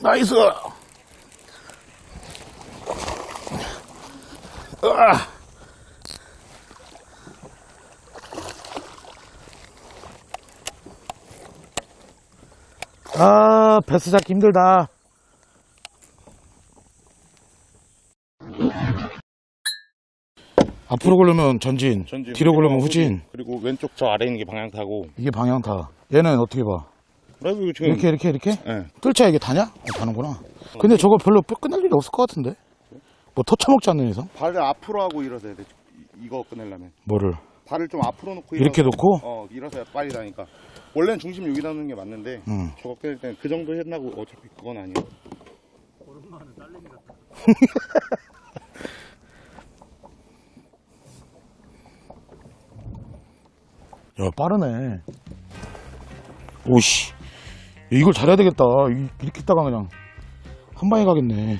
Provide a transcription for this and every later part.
나이스! 으아! 아, 배스 잡기 힘들다. 앞으로 걸으면 전진, 전진, 뒤로 걸으면 후진. 그리고 왼쪽 저 아래 있는 게 방향타고. 이게 방향타. 얘는 어떻게 봐? 그리고 지금 이렇게, 이렇게, 이렇게? 예. 뜰채 이게 다냐? 어, 다는구나. 근데 저거 별로 끝날 일이 없을 것 같은데? 뭐 터쳐먹지 않는 이상? 발을 앞으로 하고 일어서야 돼. 이- 이거 끝내려면. 뭐를? 발을 좀 앞으로 놓고 이렇게 일어서- 놓고? 어, 일어서야 빨리 다니까. 원래는 중심 여기다 놓는 게 맞는데 응. 저거 끊을 때는 그 정도 했나고 어차피 그건 아니야. 야, 빠르네. 오씨. 이걸 잘해야 되겠다. 이- 이렇게 있다가 그냥 한 방에 가겠네.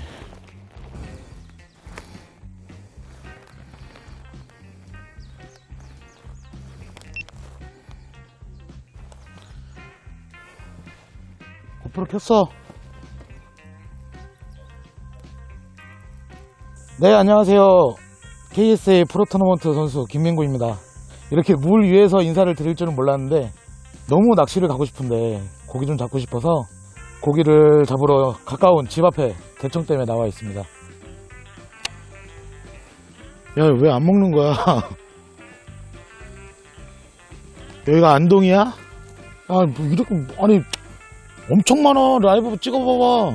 고프로 켰어. 네, 안녕하세요. KSA 프로 토너먼트 선수 김민구입니다. 이렇게 물 위에서 인사를 드릴 줄은 몰랐는데 너무 낚시를 가고 싶은데 고기 좀 잡고 싶어서 고기를 잡으러 가까운 집 앞에 대청댐에 나와 있습니다. 야, 왜 안 먹는 거야? 여기가 안동이야? 아, 뭐 이렇게, 아니, 엄청 많아. 라이브 찍어봐봐.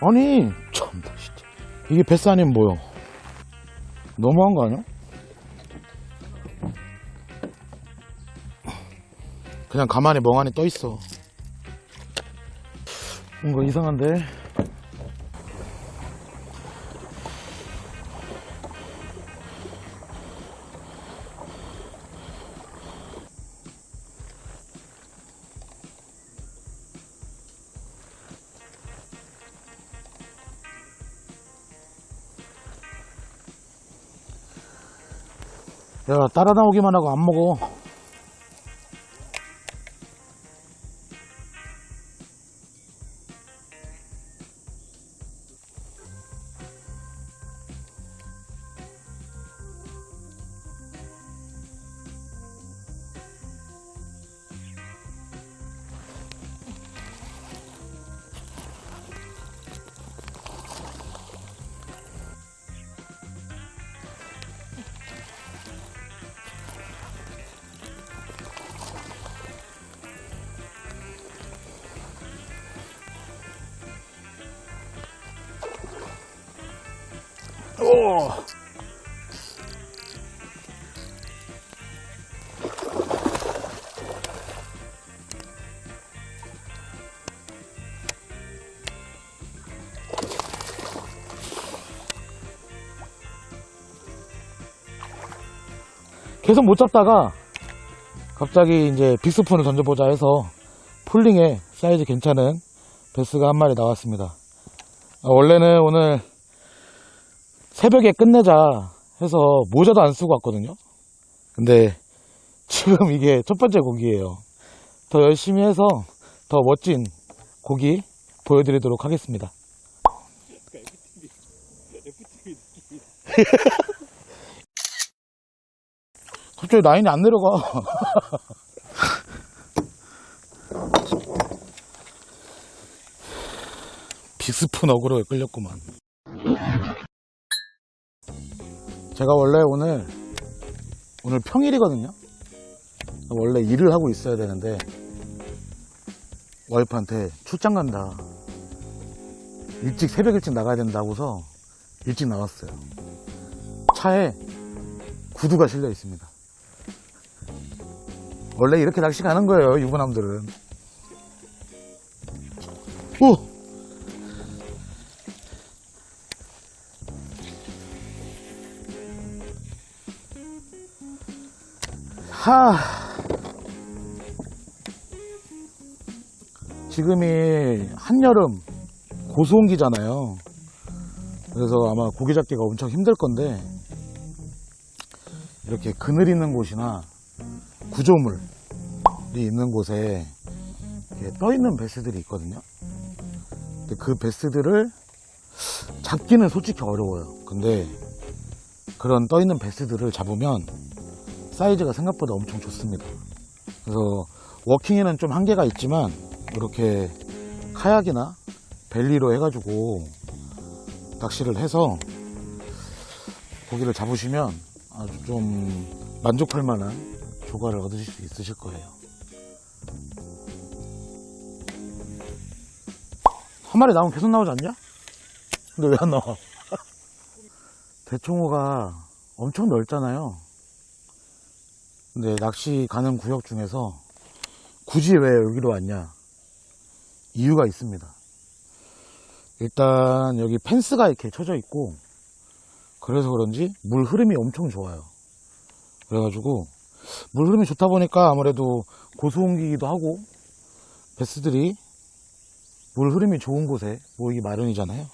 아니, 참나, 진짜. 이게 뱃스 아니면 뭐요? 너무한 거 아니야? 그냥 가만히 멍하니 떠 있어. 뭔가 이상한데? 야, 따라 나오기만 하고 안 먹어. 오. 계속 못 잡다가 갑자기 이제 빅스푼을 던져보자 해서 폴링에 사이즈 괜찮은 베스가 한 마리 나왔습니다. 아, 원래는 오늘 새벽에 끝내자 해서 모자도 안 쓰고 왔거든요. 근데 지금 이게 첫 번째 고기예요. 더 열심히 해서 더 멋진 고기 보여드리도록 하겠습니다. 갑자기 라인이 안 내려가. 빅스푼 어그로에 끌렸구만. 제가 원래 오늘 오늘 평일이거든요. 원래 일을 하고 있어야 되는데 와이프한테 출장 간다. 일찍 새벽 일찍 나가야 된다고서 일찍 나왔어요. 차에 구두가 실려 있습니다. 원래 이렇게 낚시 가는 거예요, 유부남들은. 하. 지금이 한여름 고수온기잖아요. 그래서 아마 고기 잡기가 엄청 힘들 건데, 이렇게 그늘 있는 곳이나 구조물이 있는 곳에 떠 있는 배스들이 있거든요. 근데 그 베스들을 잡기는 솔직히 어려워요. 근데 그런 떠 있는 베스들을 잡으면 사이즈가 생각보다 엄청 좋습니다. 그래서 워킹에는 좀 한계가 있지만 이렇게 카약이나 벨리로 해가지고 낚시를 해서 고기를 잡으시면 아주 좀 만족할 만한 조과를 얻으실 수 있으실 거예요. 한 마리 나오면 계속 나오지 않냐? 근데 왜 안 나와? 대청호가 엄청 넓잖아요. 근데 낚시 가는 구역 중에서 굳이 왜 여기로 왔냐? 이유가 있습니다. 일단 여기 펜스가 이렇게 쳐져 있고 그래서 그런지 물 흐름이 엄청 좋아요. 그래가지고 물 흐름이 좋다 보니까 아무래도 고소옮기기도 하고 베스들이 물 흐름이 좋은 곳에 모이기 마련이잖아요.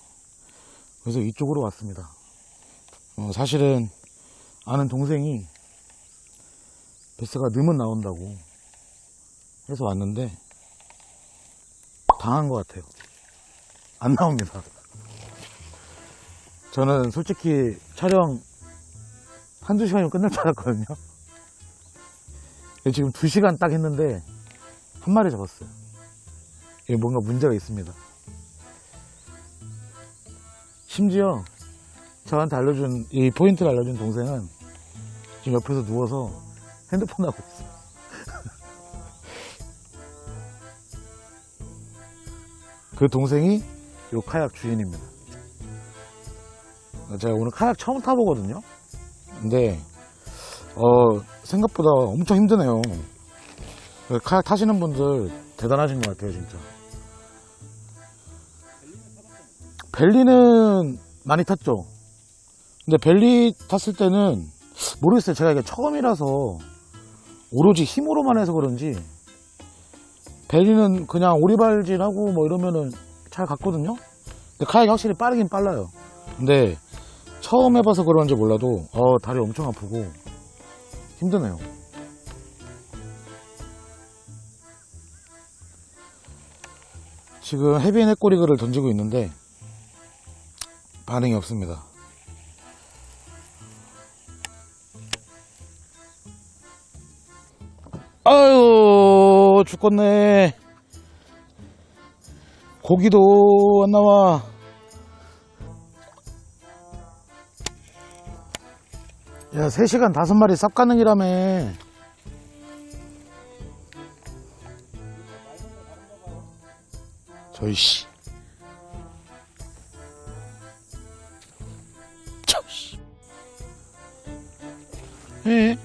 그래서 이쪽으로 왔습니다. 어, 사실은 아는 동생이 베스가 넣으면 나온다고 해서 왔는데 당한 것 같아요. 안 나옵니다. 저는 솔직히 촬영 한두 시간이면 끝날 줄 알았거든요. 지금 두 시간 딱 했는데 한 마리 잡았어요. 이게 뭔가 문제가 있습니다. 심지어 저한테 알려준 이 포인트를 알려준 동생은 지금 옆에서 누워서 핸드폰 하고 있어요. 그 동생이 요 카약 주인입니다. 제가 오늘 카약 처음 타보거든요. 근데 어, 생각보다 엄청 힘드네요. 카약 타시는 분들 대단하신 것 같아요, 진짜. 벨리는 많이 탔죠. 근데 벨리 탔을 때는 모르겠어요. 제가 이게 처음이라서 오로지 힘으로만 해서 그런지 벨리는 그냥 오리발질하고 뭐 이러면은 잘 갔거든요. 근데 카약이 확실히 빠르긴 빨라요. 근데 처음 해봐서 그런지 몰라도 어, 다리 엄청 아프고 힘드네요. 지금 헤비엔 해꼬리글을 던지고 있는데 반응이 없습니다. 아유 죽겠네. 고기도 안 나와. 야, 3시간 5마리 쌉 가능이라며. 저이 씨. 저 씨. 예.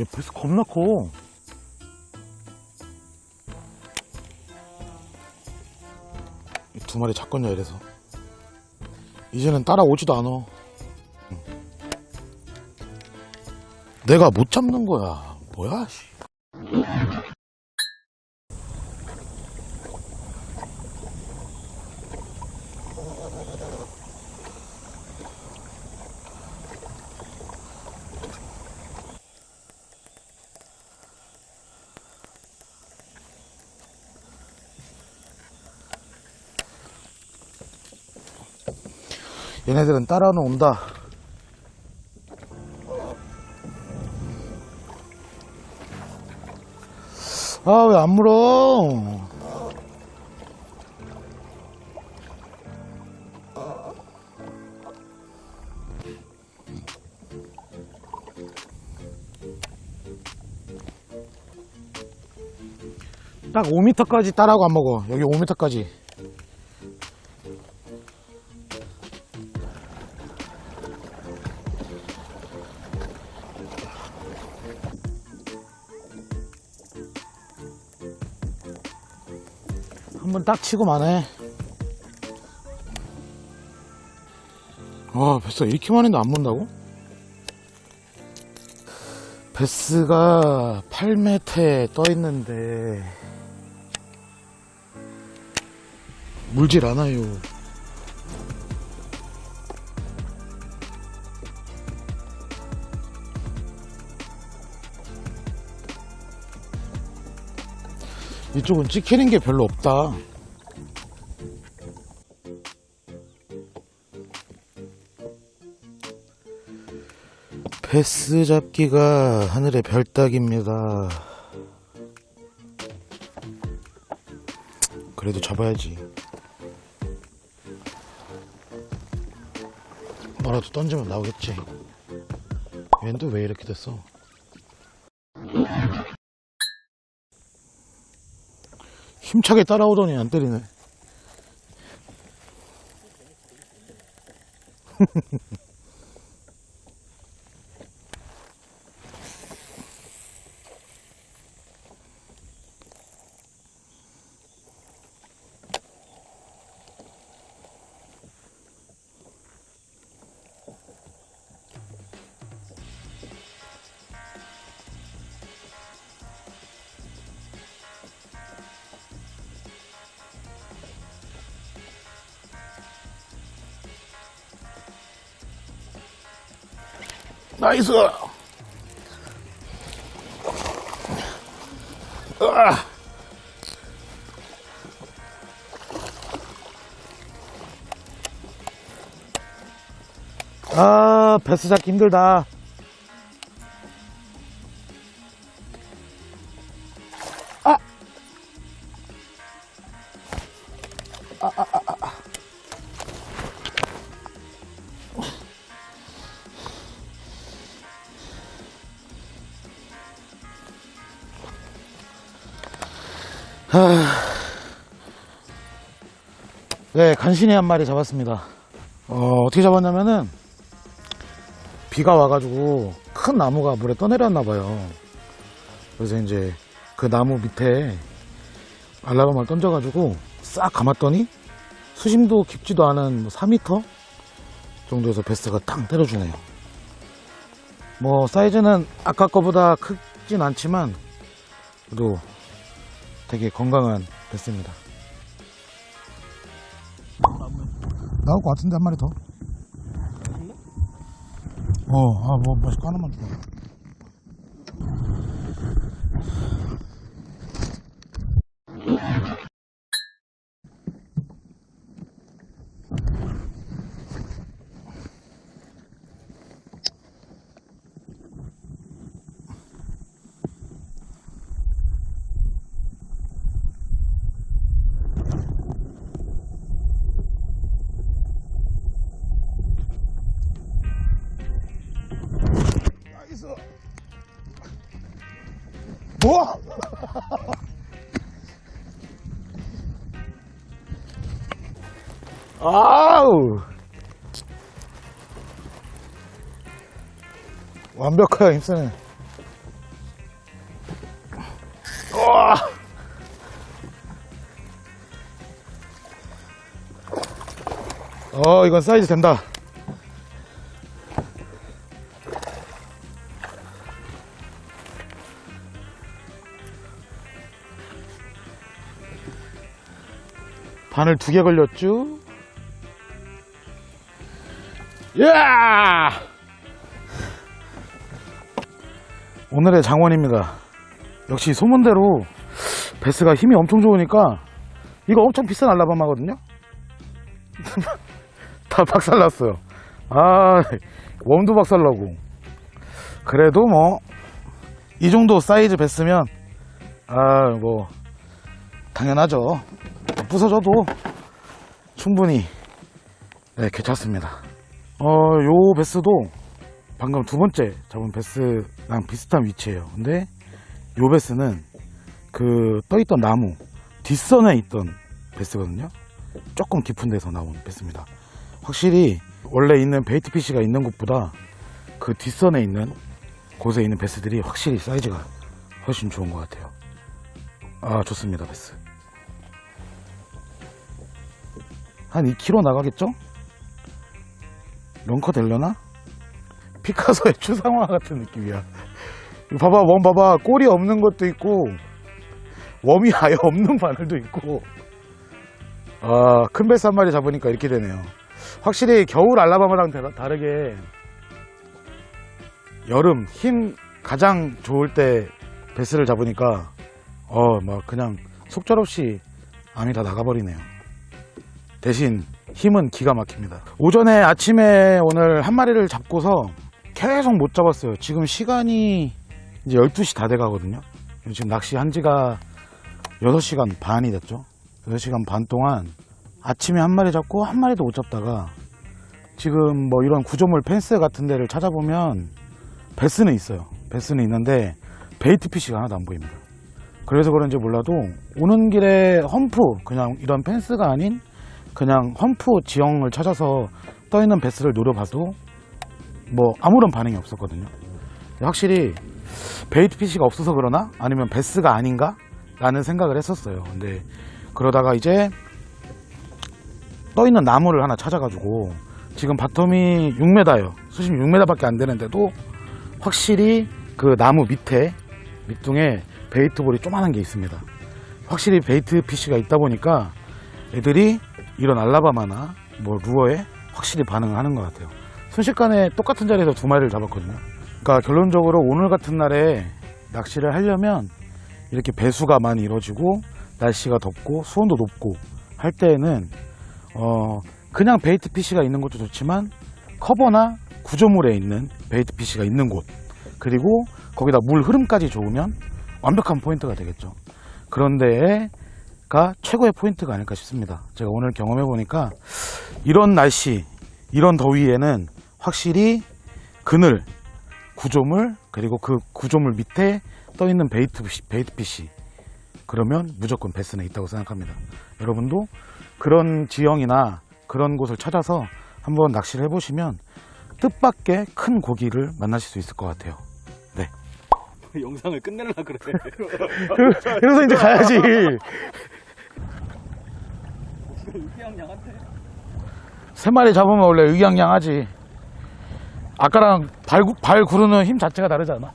얘 벌써 겁나 커. 이두 마리 잡건냐 이래서. 이제는 따라오지도 않아. 응. 내가 못 잡는 거야. 뭐야, 씨. 얘네들은 따라는 온다. 아, 왜 안 물어? 딱 5m까지 따라고 안 먹어. 여기 5m까지. 딱 치고 마네. 아 베스 이렇게 많은데 안 본다고? 베스가 8m에 떠 있는데 물질 않아요. 이쪽은 찍히는 게 별로 없다. 패스 잡기가 하늘의 별따기입니다. 그래도 잡아야지. 뭐라도 던지면 나오겠지. 얘는 또 왜 이렇게 됐어? 힘차게 따라오더니 안 때리네. 나이스! 으아! 아, 베스 잡기 힘들다. 간신히 한 마리 잡았습니다. 어, 어떻게 잡았냐면은, 비가 와가지고 큰 나무가 물에 떠내렸나 봐요. 그래서 이제 그 나무 밑에 알라바마를 던져가지고 싹 감았더니 수심도 깊지도 않은 뭐 4m 정도에서 베스가 탕 때려주네요. 뭐, 사이즈는 아까 거보다 크진 않지만, 그래도 되게 건강한 베스입니다. 나올 것 같은데 한 마리 더. 어, 아, 뭐, 맛있 하나만 줘. 나 아우. 완벽하게 힘쓰네. 우와. 어, 이건 사이즈 된다. 바늘 두 개 걸렸죠? 야! 오늘의 장원입니다. 역시 소문대로 베스가 힘이 엄청 좋으니까 이거 엄청 비싼 알라바마거든요? 다 박살났어요. 아, 웜도 박살나고. 그래도 뭐, 이 정도 사이즈 베스면, 아, 뭐, 당연하죠. 부서져도 충분히 네, 괜찮습니다. 어, 요 베스도 방금 두 번째 잡은 베스랑 비슷한 위치예요. 근데 요 베스는 그 떠있던 나무 뒷선에 있던 베스거든요. 조금 깊은 데서 나온 베스입니다. 확실히 원래 있는 베이트 피시가 있는 곳보다 그 뒷선에 있는 곳에 있는 베스들이 확실히 사이즈가 훨씬 좋은 것 같아요. 아, 좋습니다, 베스. 한 2kg 나가겠죠? 런커 되려나? 피카소의 추상화 같은 느낌이야. 봐봐, 웜 봐봐. 꼬리 없는 것도 있고, 웜이 아예 없는 바늘도 있고. 아, 큰 베스 한 마리 잡으니까 이렇게 되네요. 확실히 겨울 알라바마랑 다- 다르게, 여름, 힘 가장 좋을 때 베스를 잡으니까, 어, 막 그냥 속절없이 암이 다 나가버리네요. 대신 힘은 기가 막힙니다. 오전에 아침에 오늘 한 마리를 잡고서 계속 못 잡았어요. 지금 시간이 이제 12시 다 돼가거든요. 지금 낚시 한 지가 6시간 반이 됐죠. 6시간 반 동안 아침에 한 마리 잡고 한 마리도 못 잡다가 지금 뭐 이런 구조물 펜스 같은 데를 찾아보면 베스는 있어요. 베스는 있는데 베이트 피시가 하나도 안 보입니다. 그래서 그런지 몰라도 오는 길에 험프 그냥 이런 펜스가 아닌 그냥 험프 지형을 찾아서 떠 있는 베스를 노려봐도 뭐 아무런 반응이 없었거든요. 확실히 베이트 피시가 없어서 그러나 아니면 베스가 아닌가 라는 생각을 했었어요. 근데 그러다가 이제 떠 있는 나무를 하나 찾아가지고 지금 바텀이 6m예요. 수심 6m밖에 안 되는데도 확실히 그 나무 밑에 밑둥에 베이트볼이 조그만한 게 있습니다. 확실히 베이트 피쉬가 있다 보니까 애들이 이런 알라바마나 뭐 루어에 확실히 반응을 하는 것 같아요. 순식간에 똑같은 자리에서 두 마리를 잡았거든요. 그러니까 결론적으로 오늘 같은 날에 낚시를 하려면 이렇게 배수가 많이 이루어지고 날씨가 덥고 수온도 높고 할 때에는 어 그냥 베이트 피쉬가 있는 것도 좋지만 커버나 구조물에 있는 베이트 피쉬가 있는 곳 그리고 거기다 물 흐름까지 좋으면 완벽한 포인트가 되겠죠. 그런 데 가 최고의 포인트가 아닐까 싶습니다. 제가 오늘 경험해 보니까 이런 날씨, 이런 더위에는 확실히 그늘, 구조물 그리고 그 구조물 밑에 떠 있는 베이트 피쉬, 베이트 그러면 무조건 베스는 있다고 생각합니다. 여러분도 그런 지형이나 그런 곳을 찾아서 한번 낚시를 해보시면 뜻밖의 큰 고기를 만나실 수 있을 것 같아요. 영상을 끝내려고 그래. 그래서 이제 가야지. 육양양한테. 세 마리 잡으면 원래 의양양하지. 아까랑 발, 구- 발 구르는 힘 자체가 다르잖아.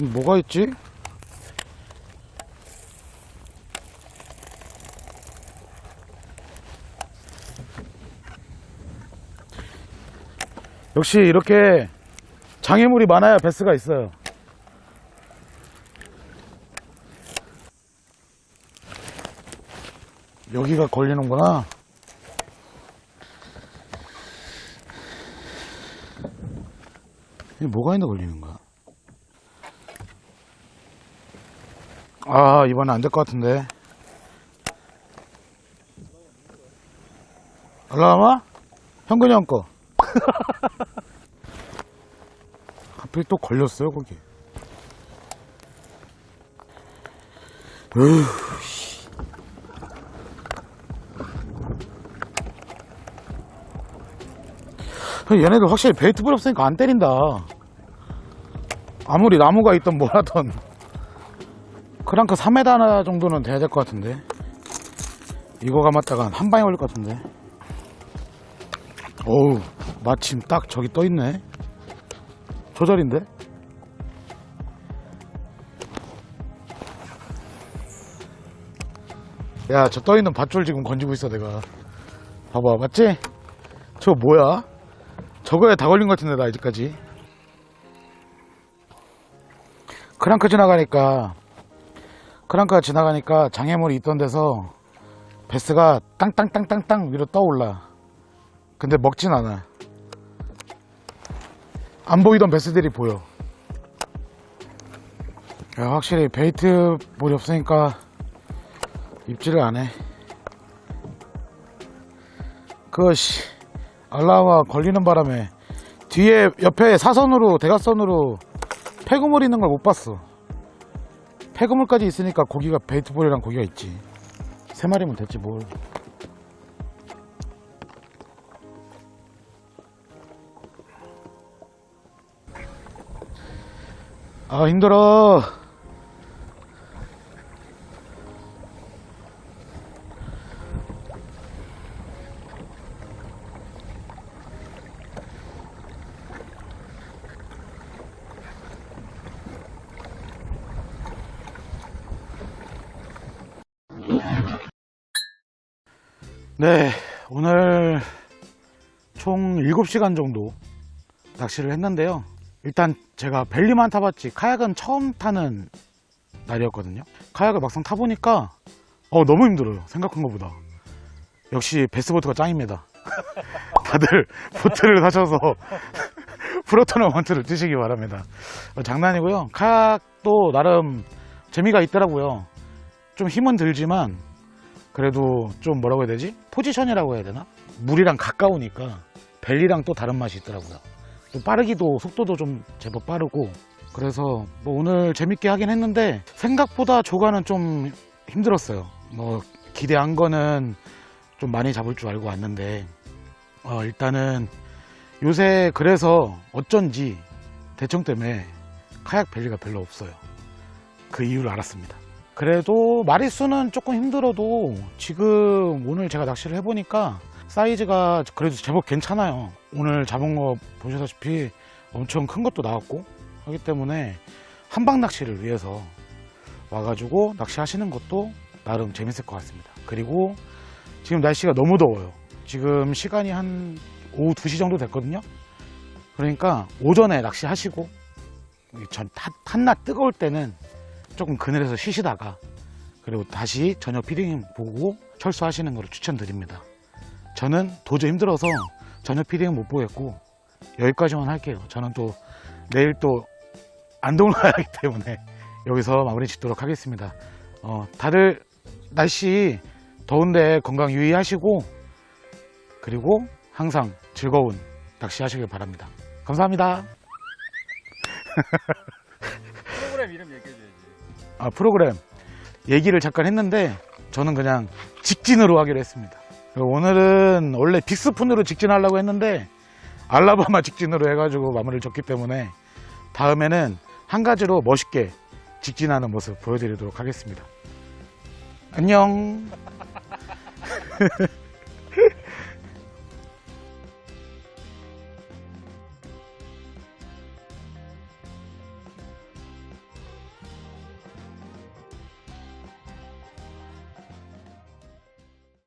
음, 뭐가 있지? 역시 이렇게 장애물이 많아야 베스가 있어요. 여기가 걸리는구나. 이게 뭐가 있는데 걸리는 거야? 아, 이번엔 안 될 것 같은데. 올라가마? 현근이 형 거. 하필 또 걸렸어요, 거기. 으, 씨. 얘네들 확실히 베이트볼 없으니까 안 때린다. 아무리 나무가 있던 뭐라던. 크랑크 3m 하나 정도는 돼야 될 것 같은데. 이거 감았다가 한 방에 걸릴 것 같은데. 어우, 마침 딱 저기 떠 있네. 저 자리인데? 야, 저 떠 있는 밧줄 지금 건지고 있어, 내가. 봐봐, 맞지? 저거 뭐야? 저거에 다 걸린 것 같은데, 나 아직까지. 크랑크 지나가니까, 크랑크가 지나가니까 장애물이 있던 데서 베스가 땅땅땅땅땅 위로 떠올라. 근데 먹진 않아. 안 보이던 베스들이 보여. 야, 확실히 베이트 볼이 없으니까 입질을 안 해. 그씨 알라와 걸리는 바람에 뒤에 옆에 사선으로 대각선으로 폐그물 있는 걸 못 봤어. 폐그물까지 있으니까 고기가 베이트볼이랑 고기가 있지. 세 마리면 됐지 뭘. 아 힘들어. 네 오늘 총 7시간 정도 낚시를 했는데요. 일단 제가 벨리만 타봤지 카약은 처음 타는 날이었거든요. 카약을 막상 타보니까 어, 너무 힘들어요. 생각한 것보다. 역시 베스보트가 짱입니다. 다들 보트를 사셔서 프로토너먼트를 뜨시기 바랍니다. 어, 장난이고요. 카약도 나름 재미가 있더라고요. 좀 힘은 들지만 그래도 좀 뭐라고 해야 되지? 포지션이라고 해야 되나? 물이랑 가까우니까 벨리랑 또 다른 맛이 있더라고요. 또 빠르기도 속도도 좀 제법 빠르고 그래서 뭐 오늘 재밌게 하긴 했는데 생각보다 조가는 좀 힘들었어요. 뭐 기대한 거는 좀 많이 잡을 줄 알고 왔는데 어, 일단은 요새 그래서 어쩐지 대청 때문에 카약 벨리가 별로 없어요. 그 이유를 알았습니다. 그래도 마리수는 조금 힘들어도 지금 오늘 제가 낚시를 해보니까 사이즈가 그래도 제법 괜찮아요. 오늘 잡은 거 보시다시피 엄청 큰 것도 나왔고 하기 때문에 한방 낚시를 위해서 와가지고 낚시하시는 것도 나름 재밌을 것 같습니다. 그리고 지금 날씨가 너무 더워요. 지금 시간이 한 오후 2시 정도 됐거든요. 그러니까 오전에 낚시하시고 전 타- 한낮 뜨거울 때는 조금 그늘에서 쉬시다가 그리고 다시 저녁 피딩 보고 철수하시는 것을 추천드립니다. 저는 도저히 힘들어서 저녁 피딩은 못 보겠고 여기까지만 할게요. 저는 또 내일 또 안동을 가야 하기 때문에 여기서 마무리 짓도록 하겠습니다. 어, 다들 날씨 더운데 건강 유의하시고 그리고 항상 즐거운 낚시 하시길 바랍니다. 감사합니다. 프로그램 이름 얘기해줘야지. 아, 프로그램 얘기를 잠깐 했는데 저는 그냥 직진으로 하기로 했습니다. 오늘은 원래 빅스푼으로 직진하려고 했는데 알라바마 직진으로 해가지고 마무리를 줬기 때문에 다음에는 한 가지로 멋있게 직진하는 모습 보여드리도록 하겠습니다. 안녕.